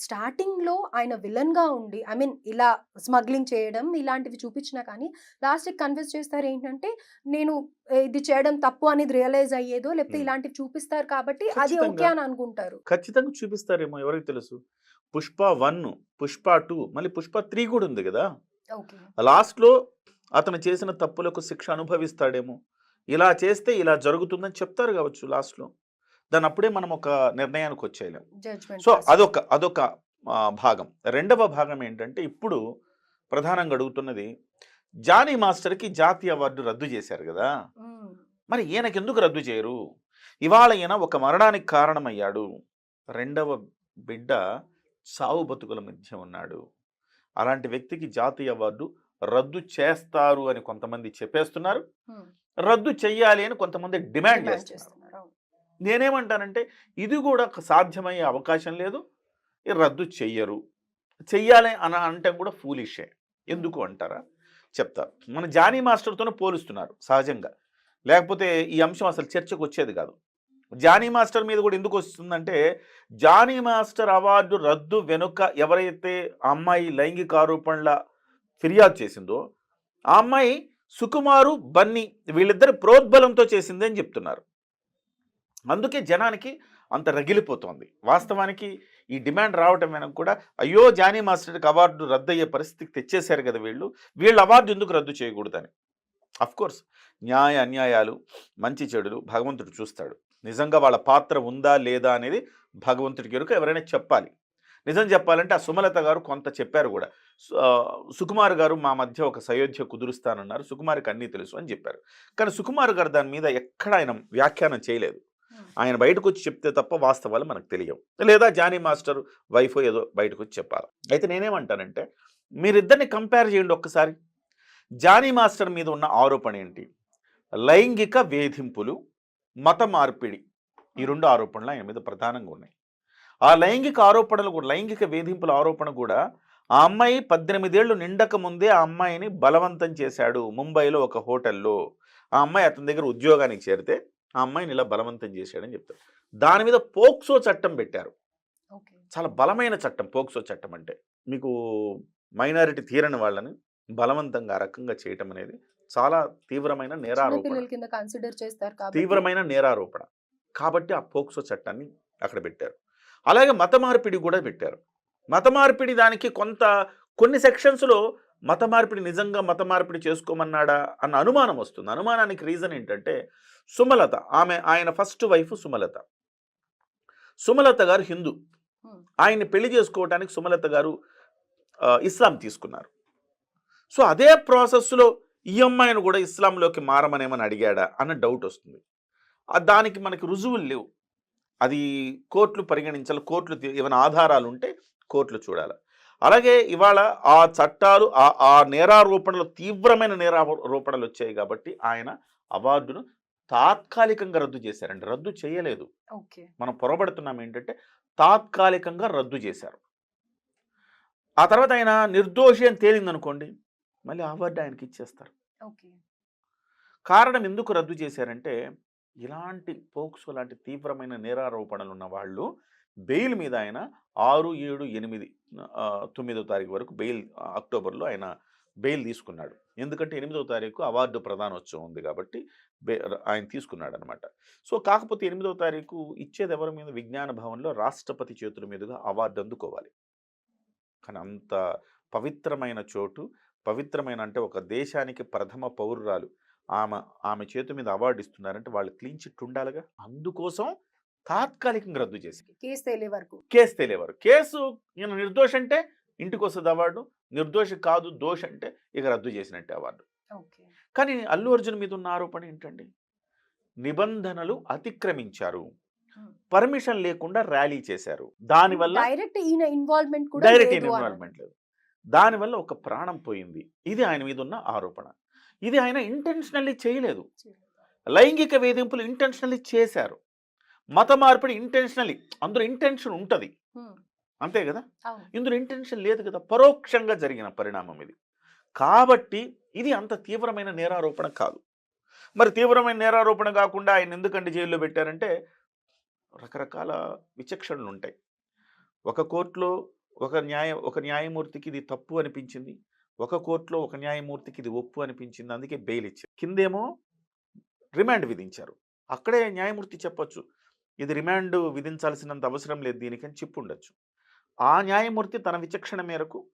స్టార్టింగ్‌లో ఆయన విలన్‌గా ఉండి ఐ మీన్ ఇలా స్మగ్లింగ్ చేయడం ఇలాంటివి చూపించినా కానీ లాస్ట్‌కి కన్విన్స్ చేస్తారు ఏంటంటే నేను ఇది చేయడం తప్పు అనేది రియలైజ్ అయ్యేదో లేకపోతే. ఇలాంటివి చూపిస్తారు కాబట్టి అది ఓకే. అని అనుకుంటారు. ఖచ్చితంగా చూపిస్తారేమో ఎవరికి తెలుసు. 'పుష్ప 1', 'పుష్ప 2' మళ్ళీ 'పుష్ప 3' కూడా ఉంది! ఓకే. లాస్ట్‌లో అతను చేసిన తప్పులకు శిక్ష అనుభవిస్తాడేమో. ఇలా చేస్తే ఇలా జరుగుతుందని చెప్తారు గావచ్చు లాస్ట్‌లో. దాన్ని అప్పుడే మనం ఒక నిర్ణయానికి వచ్చేయలేం. సో అదొక అదొక భాగం. రెండవ భాగం ఏంటంటే ఇప్పుడు ప్రధానంగా అడుగుతున్నది జానీ మాస్టర్‌కి జాతీయ అవార్డు రద్దు చేశారు! హ్మ్. మరి ఈయనకెందుకు రద్దు చేయరు? ఇవాళ ఈయన ఒక మరణానికి కారణమయ్యాడు. రెండవ బిడ్డ సావు బతుకుల మధ్య ఉన్నాడు. అలాంటి వ్యక్తికి జాతీయ అవార్డు రద్దు చేస్తారు అని కొంతమంది చెప్పేస్తున్నారు. రద్దు చెయ్యాలి అని కొంతమంది డిమాండ్ డిమాండ్ చేస్తున్నారు. నేనేమంటానంటే ఇది కూడా సాధ్యమయ్యే అవకాశం లేదు. రద్దు చెయ్యరు. చెయ్యాలి అని అంటే కూడా ఫూలిషే. ఎందుకు అంటారా? చెప్తారు మన జానీ మాస్టర్‌తోనే పోలుస్తున్నారు సహజంగా. లేకపోతే ఈ అంశం అసలు చర్చకు వచ్చేది కాదు. జానీ మాస్టర్ మీద కూడా ఎందుకు వస్తుందంటే జానీ మాస్టర్ అవార్డు రద్దు వెనుక ఎవరైతే ఆ అమ్మాయి లైంగిక ఆరోపణల ఫిర్యాదు చేసిందో ఆ అమ్మాయి సుకుమారు, బన్నీ వీళ్ళిద్దరు ప్రోద్బలంతో చేసింది అని చెప్తున్నారు. అందుకే జనానికి అంత రగిలిపోతోంది. వాస్తవానికి ఈ డిమాండ్ రావటం వెనక కూడా అయ్యో! జానీ మాస్టర్‌కి అవార్డు రద్దయ్యే పరిస్థితికి తెచ్చేసారు కదా వీళ్ళు. వీళ్ళ అవార్డు ఎందుకు రద్దు చేయకూడదని. ఆఫ్‌కోర్స్ న్యాయ అన్యాయాలు, మంచి చెడులు భగవంతుడు చూస్తాడు. నిజంగా వాళ్ళ పాత్ర ఉందా? లేదా? అనేది భగవంతుడికి ఎరుక ఎవరైనా చెప్పాలి. నిజం చెప్పాలంటే ఆ సుమలత గారు కొంత చెప్పారు కూడా. సుకుమార్ గారు మా మధ్య ఒక సయోధ్య కుదురుస్తానన్నారు. సుకుమార్‌కి అన్నీ తెలుసు అని చెప్పారు. కానీ సుకుమార్ గారు దాని మీద ఎక్కడ ఆయన వ్యాఖ్యానం చేయలేదు. ఆయన ఆయన బయటకొచ్చి చెప్తే తప్ప వాస్తవాలు మనకు తెలియవు. లేదా జానీ మాస్టర్ వైఫ్ ఏదో బయటకొచ్చి చెప్పాలి. అయితే నేనేమంటానంటే మీరిద్దరిని కంపేర్ చేయండి ఒక్కసారి. జానీ మాస్టర్ మీద ఉన్న ఆరోపణ ఏంటి? లైంగిక వేధింపులు, మత మార్పిడి. ఈ రెండు ఆరోపణలు ఆయన మీద ప్రధానంగా ఉన్నాయి. ఆ లైంగిక ఆరోపణలు కూడా లైంగిక వేధింపుల ఆరోపణ కూడా ఆ అమ్మాయి పద్దెనిమిదేళ్ళు నిండక ముందే ఆ అమ్మాయిని బలవంతం చేశాడు ముంబైలో ఒక హోటల్‌లో. ఆ అమ్మాయి అతని దగ్గర ఉద్యోగానికి చేరితే ఆ అమ్మాయిని ఇలా బలవంతం చేశాడని చెప్తారు. దాని మీద పోక్సో చట్టం పెట్టారు. చాలా బలమైన చట్టం పోక్సో చట్టం అంటే. మీకు మైనారిటీ తీరని వాళ్ళని బలవంతంగా రకంగా చేయటం అనేది చాలా తీవ్రమైన నేరారోపణ. తీవ్రమైన నేరారోపణ. కాబట్టి ఆ పోక్సో చట్టాన్ని అక్కడ పెట్టారు. అలాగే మత మార్పిడి కూడా పెట్టారు. మత మార్పిడి దానికి కొంత కొన్ని సెక్షన్స్‌లో మత మార్పిడి నిజంగా మత మార్పిడి చేసుకోమన్నాడా అన్న అనుమానం వస్తుంది. అనుమానానికి రీజన్ ఏంటంటే సుమలత ఆమె ఆయన ఫస్ట్ వైఫ్ సుమలత. సుమలత గారు హిందూ. ఆయన్ని పెళ్ళి చేసుకోవటానికి సుమలత గారు ఇస్లాం తీసుకున్నారు. సో అదే ప్రాసెస్‌లో ఈ అమ్మాయిని కూడా ఇస్లాంలోకి మారమనేమని అడిగాడా అన్న డౌట్ వస్తుంది. దానికి మనకి రుజువులు లేవు. అది కోర్టులు పరిగణించాలి. కోర్టులు ఏమైనా ఆధారాలు ఉంటే కోర్టులు చూడాలి. అలాగే ఇవాళ ఆ చట్టాలు ఆ ఆ నేరారోపణలు తీవ్రమైన నేరారోపణలు వచ్చాయి కాబట్టి ఆయన అవార్డును తాత్కాలికంగా రద్దు చేశారండి. రద్దు చేయలేదు. ఓకే. మనం పొరబడుతున్నాం ఏంటంటే తాత్కాలికంగా రద్దు చేశారు. ఆ తర్వాత ఆయన నిర్దోషి అని తేలిందనుకోండి మళ్ళీ అవార్డు ఆయనకి ఇచ్చేస్తారు. ఓకే. కారణం ఎందుకు రద్దు చేశారంటే ఇలాంటి పోక్సో లాంటి తీవ్రమైన నేరారోపణలు ఉన్న వాళ్ళు బెయిల్ మీద ఆయన ఆరు ఏడు ఎనిమిది తొమ్మిదో తారీఖు వరకు బెయిల్ అక్టోబర్‌లో ఆయన బెయిల్ తీసుకున్నాడు. ఎందుకంటే ఎనిమిదో తారీఖు అవార్డు ప్రధానోత్సవం ఉంది కాబట్టి బె ఆయన తీసుకున్నాడనమాట. సో కాకపోతే ఎనిమిదో తారీఖు ఇచ్చేది ఎవరి మీద విజ్ఞాన భవన్‌లో రాష్ట్రపతి చేతుల మీదుగా అవార్డు అందుకోవాలి. కానీ అంత పవిత్రమైన చోటు, పవిత్రమైన అంటే ఒక దేశానికి ప్రథమ పౌరురాలు. ఆమె ఆమె చేతి మీద అవార్డు ఇస్తున్నారంటే వాళ్ళు క్లీన్ చిట్ ఉండాలిగా. అందుకోసం తాత్కాలికంగా రద్దు చేశారు. కేస్ తేలే వరకు. కేసు తేలేవారు. కేసు ఈయన నిర్దోషి అంటే ఇంటికొస్తది అవార్డు. నిర్దోషి కాదు దోషి అంటే ఇక రద్దు చేసినట్టే అవార్డు. ఓకే. కానీ అల్లు అర్జున్ మీద ఉన్న ఆరోపణ ఏంటండి? నిబంధనలు అతిక్రమించారు. పర్మిషన్ లేకుండా ర్యాలీ చేశారు. దానివల్ల డైరెక్ట్ ఈయన ఇన్వాల్వ్‌మెంట్ కూడా డైరెక్ట్. ఇన్వాల్వ్‌మెంట్ లేదు. దానివల్ల ఒక ప్రాణం పోయింది. ఇది ఆయన మీద ఉన్న ఆరోపణ. ఇది ఆయన ఇంటెన్షనల్లీ చేయలేదు. లైంగిక వేధింపులు ఇంటెన్షనల్లీ చేశారు. మత మార్పిడి ఇంటెన్షనల్లీ అందులో ఇంటెన్షన్ ఉంటది. అంతే కదా! ఇందులో ఇంటెన్షన్ లేదు కదా! పరోక్షంగా జరిగిన పరిణామం ఇది. కాబట్టి ఇది అంత తీవ్రమైన నేరారోపణ కాదు. మరి తీవ్రమైన నేరారోపణ కాకుండా ఆయన ఎందుకండి జైల్లో పెట్టారంటే రకరకాల విచక్షణలు ఉంటాయి. ఒక కోర్టులో ఒక న్యాయ ఒక న్యాయమూర్తికి ఇది తప్పు అనిపించింది ఒక కోర్టులో ఒక న్యాయమూర్తికి ఇది ఒప్పు అనిపించింది అందుకే బెయిల్ ఇచ్చారు కిందేమో రిమాండ్ విధించారు అక్కడే న్యాయమూర్తి చెప్పొచ్చు ఇది రిమాండ్ విధించాల్సినంత అవసరం లేదు దీనికని చెప్పుండొచ్చు. ఆ న్యాయమూర్తి తన విచక్షణ మేరకు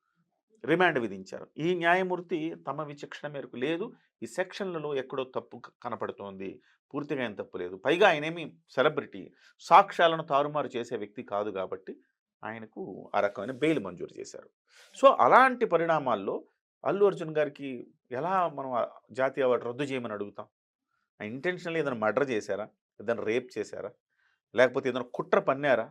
రిమాండ్ విధించారు. ఈ న్యాయమూర్తి తమ విచక్షణ మేరకు లేదు. ఈ సెక్షన్లలో ఎక్కడో తప్పు కనపడుతోంది. పూర్తిగా ఏం తప్పు లేదు. పైగా ఆయనేమి సెలబ్రిటీ సాక్ష్యాలను తారుమారు చేసే వ్యక్తి కాదు కాబట్టి ఆయనకు ఆ రకమైన బెయిల్ మంజూరు చేశారు. సో అలాంటి పరిణామాల్లో అల్లు అర్జున్ గారికి ఎలా మనం జాతీయ అవార్డు రద్దు చేయమని అడుగుతాం? ఇంటెన్షనల్ ఏదైనా మర్డర్ చేశారా? ఏదైనా రేప్ చేశారా? లేకపోతే ఏదైనా కుట్ర పన్నారా?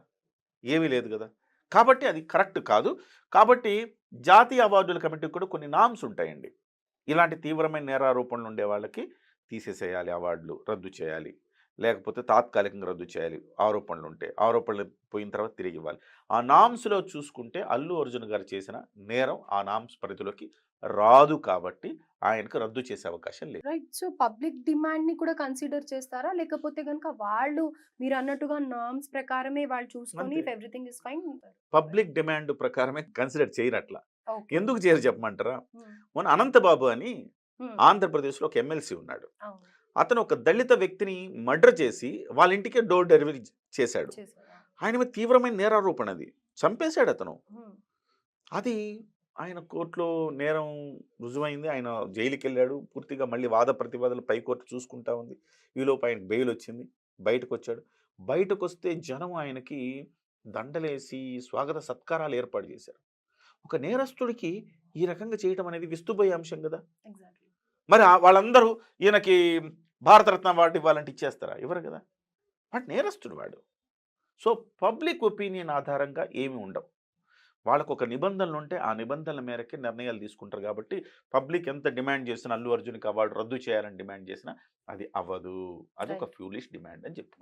ఏమీ లేదు కదా! కాబట్టి అది కరెక్ట్ కాదు. కాబట్టి జాతీయ అవార్డుల కమిటీకి కూడా కొన్ని నామ్స్ ఉంటాయండి. ఇలాంటి తీవ్రమైన నేరారోపణలు ఉండే వాళ్ళకి తీసేసేయాలి అవార్డులు రద్దు చేయాలి. లేకపోతే తాత్కాలికంగా రద్దు చేయాలి. ఆరోపణలు ఉంటే ఆరోపణలు పోయిన తర్వాత తిరిగి ఇవ్వాలి. ఆ నామ్స్లో చూసుకుంటే అల్లు అర్జున్ గారు చేసిన నేరం ఆ నామ్స్ పరిధిలోకి రాదు కాబట్టి ఆయనకు రద్దు చేసే అవకాశం లేదు. రైట్. సో పబ్లిక్ డిమాండ్ని కూడా కన్సిడర్ చేస్తారా? లేకపోతే కనుక వాళ్ళు మీరు అన్నట్టుగా నార్మ్స్ ప్రకారమే వాళ్ళు చూసుకొని. Everything is fine public demand ప్రకారమే కన్సిడర్ చేయరు అట్లా ఓకే. ఎందుకు చేయరు చెప్పమంటారా? మొన్న అనంతబాబు అని ఆంధ్రప్రదేశ్లో ఒక ఎమ్మెల్సీ ఉన్నాడు. అతను ఒక దళిత వ్యక్తిని మర్డర్ చేసి వాళ్ళ ఇంటికే డోర్ డెలివరీ చేశాడు? ఆయన మీద తీవ్రమైన నేరారోపణ అది. చంపేశాడు అతను. అది ఆయన కోర్టులో నేరం రుజువైంది. ఆయన జైలుకి వెళ్ళాడు పూర్తిగా మళ్ళీ వాద ప్రతివాదాలు పై కోర్టు చూసుకుంటా ఉంది. ఈలోపు ఆయనకు బెయిల్ వచ్చింది. బయటకు వచ్చాడు బయటకు వస్తే జనం ఆయనకి దండలేసి స్వాగత సత్కారాలు ఏర్పాటు చేశారు. ఒక నేరస్తుడికి ఈ రకంగా చేయటం అనేది విస్తుపోయే అంశం కదా. మరి వాళ్ళందరూ ఈయనకి భారతరత్న అవార్డు ఇవ్వాలంటే ఇచ్చేస్తారా? ఇవ్వరు కదా. వాడు నేరస్తుడు వాడు. సో పబ్లిక్ ఒపీనియన్ ఆధారంగా ఏమి ఉండవు. వాళ్ళకు ఒక నిబంధనలు ఉంటే ఆ నిబంధనల మేరకే నిర్ణయాలు తీసుకుంటారు కాబట్టి పబ్లిక్ ఎంత డిమాండ్ చేసినా అల్లు అర్జున్కి అవార్డు రద్దు చేయాలని డిమాండ్ చేసినా అది అవ్వదు. అది ఒక ఫ్యూలిష్ డిమాండ్ అని చెప్పుకుంటారు